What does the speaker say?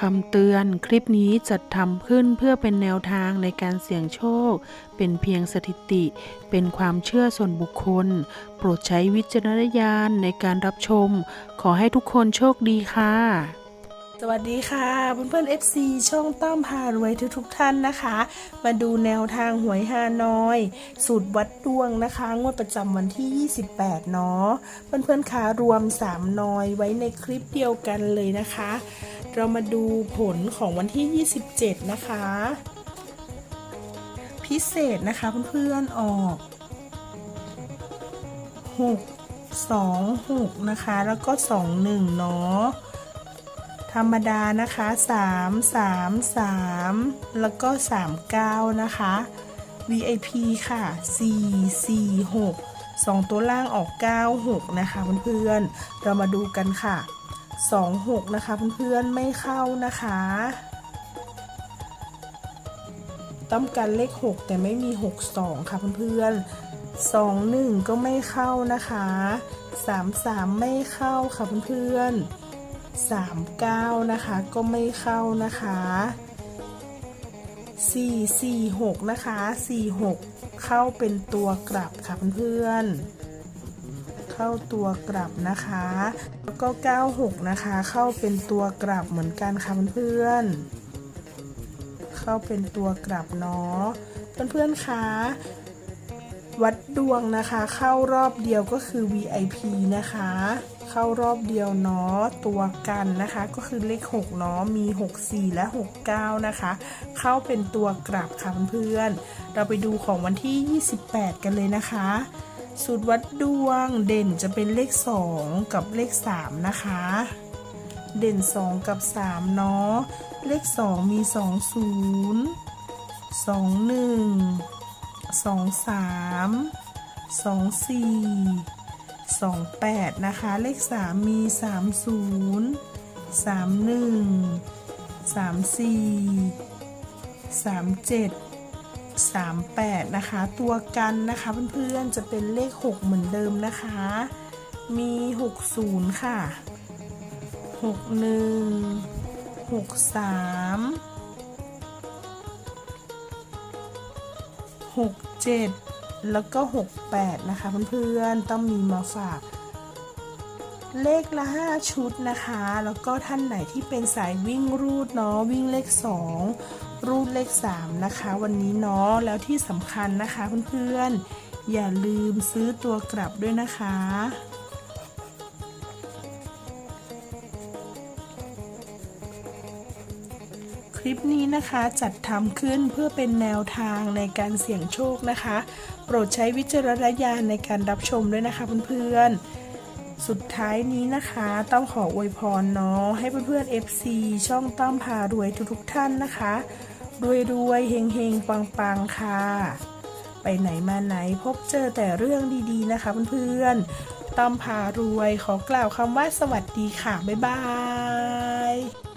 คำเตือนคลิปนี้จัดทำขึ้นเพื่อเป็นแนวทางในการเสี่ยงโชค เป็นเพียงสถิติ เป็นความเชื่อส่วนบุคคล โปรดใช้วิจารณญาณในการรับชม ขอให้ทุกคนโชคดีค่ะ สวัสดีค่ะเพื่อนๆ FC ช่องต้อมพารวยทุกๆท่านนะคะ มาดูแนวทางหวยฮานอย สูตรวัดดวงนะคะ งวดประจำวันที่ 28 เนาะเพื่อนๆคะรวม 3 นอยไว้ในคลิปเดียวกันเลยนะคะ เรามาดูผลของวันที่ 27 นะคะ พิเศษนะคะเพื่อนๆออก 6 2 6 นะคะ แล้วก็ 2 1 เนาะธรรมดานะคะ 3 3 3 แล้วก็ 39 นะคะ VIP ค่ะ 4 4 6 2 ตัวล่างออก 9 6 นะคะเพื่อนๆเรามาดูกันค่ะ 2 6 นะคะเพื่อนๆไม่เข้านะคะ ต้องการเลข 6 แต่ไม่มี 6 2 ค่ะเพื่อนๆ2 1 ก็ไม่เข้านะคะ 3 3 ไม่เข้าค่ะเพื่อนๆ39 นะคะ ก็ไม่เข้านะคะ446 นะคะ 46 เข้าเป็นตัวกลับค่ะเพื่อนๆ เข้าตัวกลับนะคะ แล้วก็ 96 นะคะ เข้าเป็นตัวกลับเหมือนกันค่ะเพื่อนๆเข้าเป็นตัวกลับเนาะเพื่อนๆคะวัดดวงนะคะเข้ารอบเดียวก็คือ VIP นะคะ เข้ารอบเดียวเนาะตัวกันนะคะ ก็คือเลข6เนาะมี 64 และ 69 นะคะ เข้าเป็นตัวกลับค่ะเพื่อนๆเราไปดูของวันที่ 28 กันเลยนะคะ สูตรวัดดวงเด่นจะเป็นเลข 2 กับเลข 3 นะคะ เด่น 2 กับ 3 เนาะ เลข 2 มี 20 21สองสามสองสี่สองแปดนะคะ เลขสามมีสาม ศูนย์สามแปดนะคะ ตัวกันนะคะเพื่อนๆจะเป็นเลขหกเหมือนเดิมนะคะ มีหกศูนย์ค่ะหกหนึ่งหกสาม67 แล้วก็ 68 นะคะเพื่อนๆต้องมีมาฝาก เลขละ 5 ชุดนะคะ แล้วก็ท่านไหนที่เป็นสายวิ่งรูดเนาะวิ่งเลข 2 รูดเลข 3 นะคะ วันนี้เนาะแล้วที่สำคัญนะคะเพื่อนๆอย่าลืมซื้อตัวกลับด้วยนะคะคลิปนี้นะคะจัดทำขึ้นเพื่อเป็นแนวทางในการเสี่ยงโชคนะคะ โปรดใช้วิจารณญาณในการรับชมด้วยนะคะเพื่อนๆ สุดท้ายนี้นะคะต้องขออวยพรเนาะให้เพื่อนๆ FC ช่องต้อมพารวยทุกๆท่านนะคะรวยรวยเฮงเฮงปังปังค่ะ ไปไหนมาไหนพบเจอแต่เรื่องดีๆนะคะเพื่อนๆต้อมพารวยขอกล่าวคำว่าสวัสดีค่ะ บ๊ายบาย